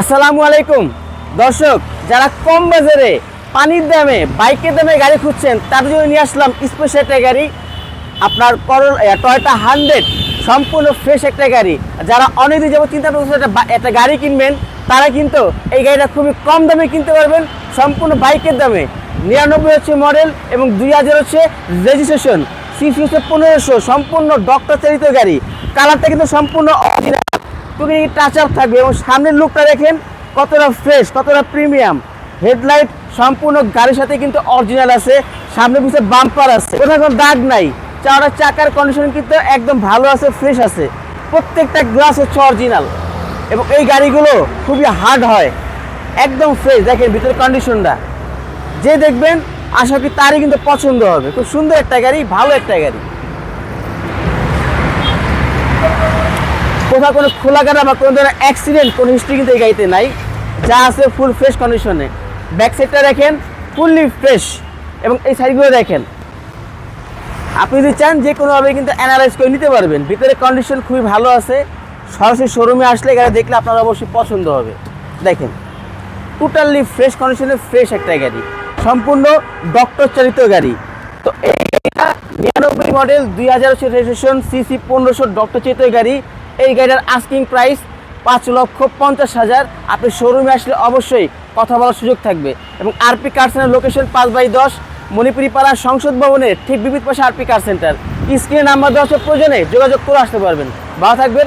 আসসালামু আলাইকুম। দর্শক, যারা কম বাজারে পানির দামে, বাইকের দামে গাড়ি খুঁজছেন, তাদের জন্য নিয়ে আসলাম স্পেশাল একটা গাড়ি। আপনার করল টয়টা হান্ড্রেড সম্পূর্ণ ফ্রেশ একটা গাড়ি। যারা অনেকদিন যাব চিন্তা করছেন একটা গাড়ি কিনবেন, তারা কিন্তু এই গাড়িটা খুবই কম দামে কিনতে পারবেন, সম্পূর্ণ বাইকের দামে। নিরানব্বই হচ্ছে মডেল এবং দুই হাজার হচ্ছে রেজিস্ট্রেশন সিসি হচ্ছে পনেরোশো, সম্পূর্ণ ডক্টর চালিত গাড়ি। কালারটা কিন্তু সম্পূর্ণ original। তুমি টাচ আপ থাকবে এবং সামনের লুকটা দেখেন কতটা ফ্রেশ কতটা প্রিমিয়াম হেডলাইট সম্পূর্ণ গাড়ির সাথে কিন্তু অরিজিনাল আছে, সামনে পিছনে বাম্পার আছে। কোথাও কোনো দাগ নাই চাওড়া চাকার কন্ডিশন কিন্তু একদম ভালো আছে ফ্রেশ আছে। প্রত্যেকটা গ্লাস হচ্ছে অরিজিনাল এবং এই গাড়িগুলো খুবই হার্ড হয়, একদম ফ্রেশ দেখেন ভিতরে কন্ডিশনটা যে দেখবেন, আশা করি তারই কিন্তু পছন্দ হবে। খুব সুন্দর একটা গাড়ি, ভালো একটা গাড়ি। কোথাও কোনো খোলা কাটা বা কোনো ধরনের অ্যাক্সিডেন্ট কোনো হিস্ট্রি কিন্তু এই গাড়িতে নাই। যা আছে ফুল ফ্রেশ কন্ডিশনে ব্যাক সাইডটা দেখেন ফুললি ফ্রেশ এবং এই সাইডগুলো দেখেন। আপনি যদি চান যে কোনোভাবে কিন্তু অ্যানালাইজ করে নিতে পারবেন। ভিতরে কন্ডিশন খুবই ভালো আছে। সরাসরি শোরুমে আসলে গাড়ি দেখলে আপনার অবশ্যই পছন্দ হবে। দেখেন টোটালি ফ্রেশ কন্ডিশনে ফ্রেশ একটা গাড়ি। সম্পূর্ণ ডক্টর চালিত গাড়ি। তো এই গাড়িটা নিরানব্বই মডেল দুই হাজার রেজিস্ট্রেশন সিসি পনেরোশো ডক্টর চালিত গাড়ি। এই গাড়িটার আস্কিং প্রাইস পাঁচ লক্ষ পঞ্চাশ হাজার। আপনি শোরুমে আসলে অবশ্যই কথা বলার সুযোগ থাকবে। এবং আরপি কার সেন্টার লোকেশন পাঁচ বাই দশ, মণিপুরিপাড়া সংসদ ভবনের ঠিক বিপরীত পাশে আরপি কার সেন্টার স্ক্রিনে নাম্বার দেওয়া প্রয়োজনে যোগাযোগ করে আসতে পারবেন। ভালো থাকবেন।